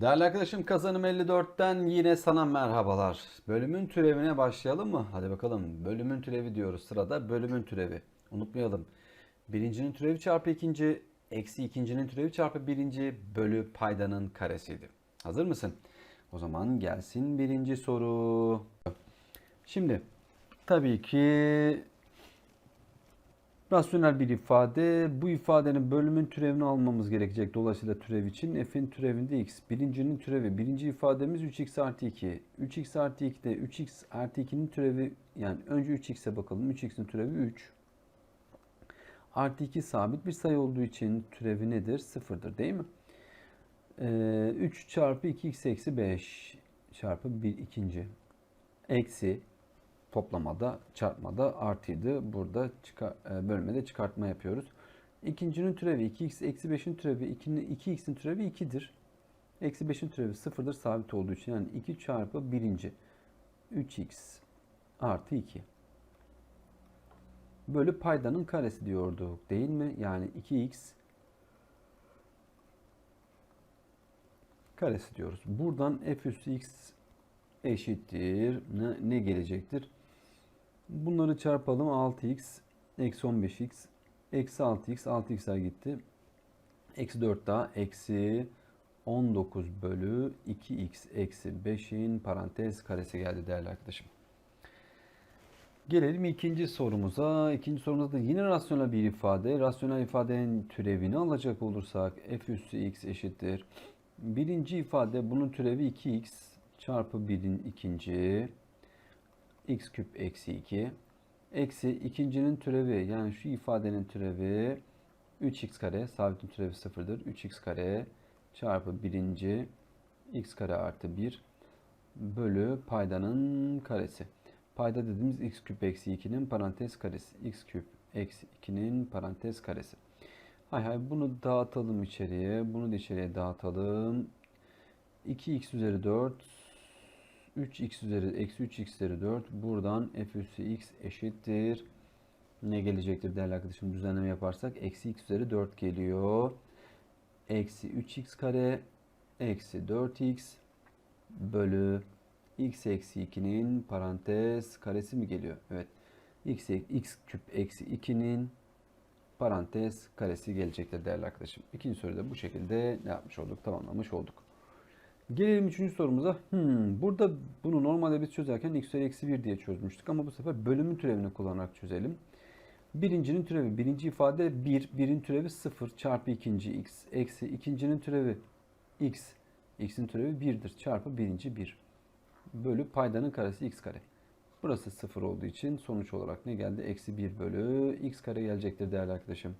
Değerli arkadaşım kazanım 54'ten yine sana merhabalar. Bölümün türevine başlayalım mı? Hadi bakalım. Bölümün türevi diyoruz. Sırada bölümün türevi. Unutmayalım. Birincinin türevi çarpı ikinci, eksi ikincinin türevi çarpı birinci bölü paydanın karesiydi. Hazır mısın? O zaman gelsin birinci soru. Şimdi tabii ki Rasyonel bir ifade. Bu ifadenin bölümün türevini almamız gerekecek. Dolayısıyla türev için f'in türevinde x. Birincinin türevi. Birinci ifademiz 3x artı 2. 3x artı 2'de 3x artı 2'nin türevi yani önce 3x'e bakalım. 3x'in türevi 3. Artı 2 sabit bir sayı olduğu için türevi nedir? Sıfırdır değil mi? Ee, 3 çarpı 2x eksi 5 çarpı 1 ikinci. Eksi toplamada çarpmada artıydı. Burada çıkar, e, bölmede çıkartma yapıyoruz. İkincinin türevi 2x eksi 5'in türevi 2'nin 2x'in türevi 2'dir. Eksi 5'in türevi 0'dır sabit olduğu için yani 2 çarpı birinci 3x artı 2 bölü paydanın karesi diyorduk değil mi? Yani 2x karesi diyoruz. Buradan f üssü x eşittir. Ne, ne gelecektir? Bunları çarpalım. 6x eksi 15x eksi 6x 6x'ler gitti. Eksi 4 daha eksi 19 bölü 2x eksi 5'in parantez karesi geldi değerli arkadaşım. Gelelim ikinci sorumuza. İkinci sorumuzda da yine rasyonel bir ifade. Rasyonel ifadenin türevini alacak olursak f üssü x eşittir. Birinci ifade bunun türevi 2x çarpı 1'in ikinci x küp eksi 2 eksi ikincinin türevi yani şu ifadenin türevi 3x kare sabitin türevi sıfırdır. 3x kare çarpı birinci x kare artı 1 bölü paydanın karesi. Payda dediğimiz x küp eksi 2'nin parantez karesi. x küp eksi 2'nin parantez karesi. Hay hay bunu dağıtalım içeriye. Bunu da içeriye dağıtalım. 2x üzeri 4 3x üzeri eksi 3x üzeri 4 buradan f üssü x eşittir. Ne gelecektir değerli arkadaşım düzenleme yaparsak eksi x üzeri 4 geliyor. Eksi 3x kare eksi 4x bölü x eksi 2'nin parantez karesi mi geliyor? Evet. x, x küp eksi 2'nin parantez karesi gelecektir değerli arkadaşım. İkinci soruda bu şekilde ne yapmış olduk? Tamamlamış olduk. Gelelim üçüncü sorumuza. Hmm, burada bunu normalde biz çözerken x üzeri eksi 1 diye çözmüştük ama bu sefer bölümün türevini kullanarak çözelim. Birincinin türevi, birinci ifade 1, birin türevi 0 çarpı ikinci x eksi ikincinin türevi x, x'in türevi 1'dir çarpı birinci 1 bölü paydanın karesi x kare. Burası 0 olduğu için sonuç olarak ne geldi? Eksi 1 bölü x kare gelecektir değerli arkadaşım.